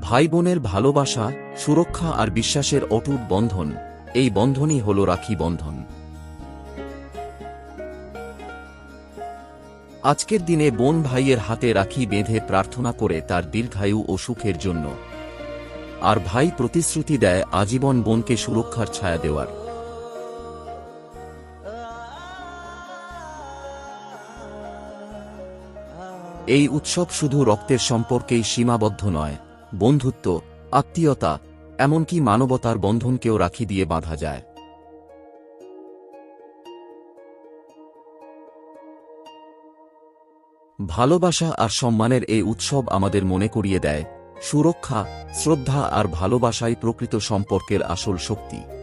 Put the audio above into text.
ভাই বোনের ভালোবাসা, সুরক্ষা আর বিশ্বাসের অটুট বন্ধন, এই বন্ধনই হল রাখি বন্ধন। আজকের দিনে বোন ভাইয়ের হাতে রাখি বেঁধে প্রার্থনা করে তার দীর্ঘায়ু ও সুখের জন্য। আর ভাই প্রতিশ্রুতি দেয় আজীবন বোনকে সুরক্ষার ছায়া দেওয়ার। এই উৎসব শুধু রক্তের সম্পর্কেই সীমাবদ্ধ নয় বন্ধুত্ব, আত্মীয়তা, এমনকি মানবতার বন্ধনকেও রাখি দিয়ে বাঁধা যায়। ভালোবাসা আর সম্মানের এই উৎসব আমাদের মনে করিয়ে দেয়, সুরক্ষা, শ্রদ্ধা আর ভালোবাসাই প্রকৃত সম্পর্কের আসল শক্তি।